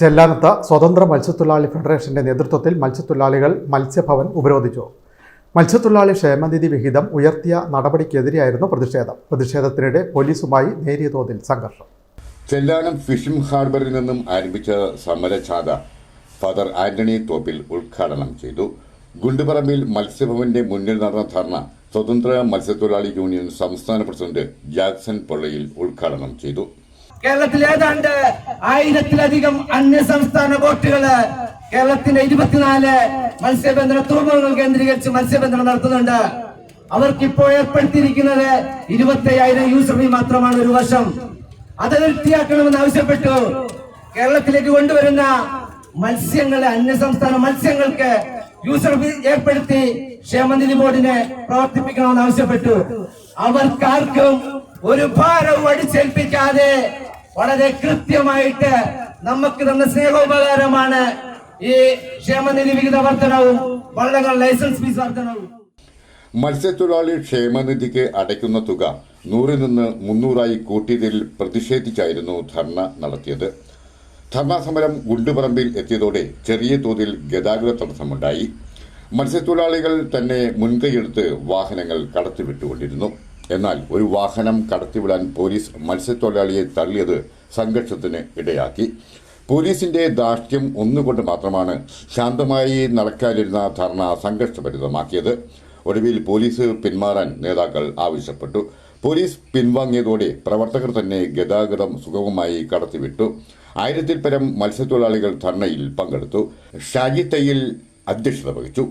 ചെല്ലാനത്ത് സ്വതന്ത്ര മത്സ്യത്തൊഴിലാളി ഫെഡറേഷന്റെ നേതൃത്വത്തിൽ മത്സ്യത്തൊഴിലാളികൾ മത്സ്യഭവൻ ഉപരോധിച്ചു. മത്സ്യത്തൊഴിലാളി ക്ഷേമനിധി വിഹിതം ഉയർത്തിയ നടപടിക്കെതിരെയായിരുന്നു പ്രതിഷേധം. പ്രതിഷേധത്തിനിടെ പോലീസുമായി നേരിയ തോതിൽ സംഘർഷം. ചെല്ലാനം ഫിഷിംഗ് ഹാർബറിൽ നിന്നും ആരംഭിച്ച സമരചാത ഫാദർ ആന്റണി തോപ്പിൽ ഉദ്ഘാടനം ചെയ്തു. ഗുണ്ടുപറമ്പിൽ മത്സ്യഭവന്റെ മുന്നിൽ നടന്ന ധർണ സ്വതന്ത്ര മത്സ്യത്തൊഴിലാളി യൂണിയൻ സംസ്ഥാന പ്രസിഡന്റ് ജാക്സൺ പൊള്ളയിൽ ഉദ്ഘാടനം ചെയ്തു. കേരളത്തിൽ ഏതാണ്ട് ആയിരത്തിലധികം അന്യ സംസ്ഥാന ബോട്ടുകൾ കേരളത്തിന്റെ ഇരുപത്തിനാല് മത്സ്യബന്ധന തുറമുഖങ്ങൾ കേന്ദ്രീകരിച്ച് മത്സ്യബന്ധനം നടത്തുന്നുണ്ട്. അവർക്ക് ഇപ്പോൾ ഏർപ്പെടുത്തിയിരിക്കുന്നത് ഇരുപത്തി അയ്യായിരം യൂസർ ഫീ മാത്രമാണ് ഒരു വർഷം. അത് വൃത്തിയാക്കണമെന്ന് ആവശ്യപ്പെട്ടു. കേരളത്തിലേക്ക് കൊണ്ടുവരുന്ന മത്സ്യങ്ങളെ അന്യ സംസ്ഥാന മത്സ്യങ്ങൾക്ക് യൂസർ ഫീ ഏർപ്പെടുത്തി ക്ഷേമനിധി ബോർഡിനെ പ്രവർത്തിപ്പിക്കണമെന്ന് ആവശ്യപ്പെട്ടു. അവർക്കാർക്കും ഒരു ഭാരവും അടിച്ചേൽപ്പിക്കാതെ വളരെ കൃത്യമായിട്ട് നമുക്ക് തന്ന സ്നേഹോപകാരമാണ് ഈ ക്ഷേമനിധി വിഹിത വർധനവും വള്ളങ്ങൾ ലൈസൻസ് ഫീസ് വർധനവും. മത്സ്യത്തൊഴിലാളി ക്ഷേമനിധിക്ക് അടയ്ക്കുന്ന തുക നൂറിൽ നിന്ന് മുന്നൂറായി കൂട്ടിയതിൽ പ്രതിഷേധിച്ചായിരുന്നു ധർണ നടത്തിയത്. ധർണാ സമരം ഗുണ്ടുപറമ്പിൽ എത്തിയതോടെ ചെറിയ തോതിൽ ഗതാഗത തടസ്സമുണ്ടായി. മത്സ്യത്തൊഴിലാളികൾ തന്നെ മുൻകൈയെടുത്ത് വാഹനങ്ങൾ കടത്തിവിട്ടുകൊണ്ടിരുന്നു. എന്നാൽ ഒരു വാഹനം കടത്തിവിടാൻ പോലീസ് മത്സ്യത്തൊഴിലാളിയെ തള്ളിയത് സംഘർഷത്തിന് ഇടയാക്കി. പോലീസിന്റെ ദാർഷ്ട്യം ഒന്നുകൊണ്ട് മാത്രമാണ് ശാന്തമായി നടക്കാനിരുന്ന ധർണ സംഘർഷഭരിതമാക്കിയത്. ഒടുവിൽ പോലീസ് പിന്മാറാൻ നേതാക്കൾ ആവശ്യപ്പെട്ടു. പോലീസ് പിൻവാങ്ങിയതോടെ പ്രവർത്തകർ തന്നെ ഗതാഗതം സുഗമമായി കടത്തിവിട്ടു. ആയിരത്തിൽ പരം മത്സ്യത്തൊഴിലാളികൾ ധർണയിൽ പങ്കെടുത്തു. ഷാജി തയ്യിൽ അധ്യക്ഷത വഹിച്ചു.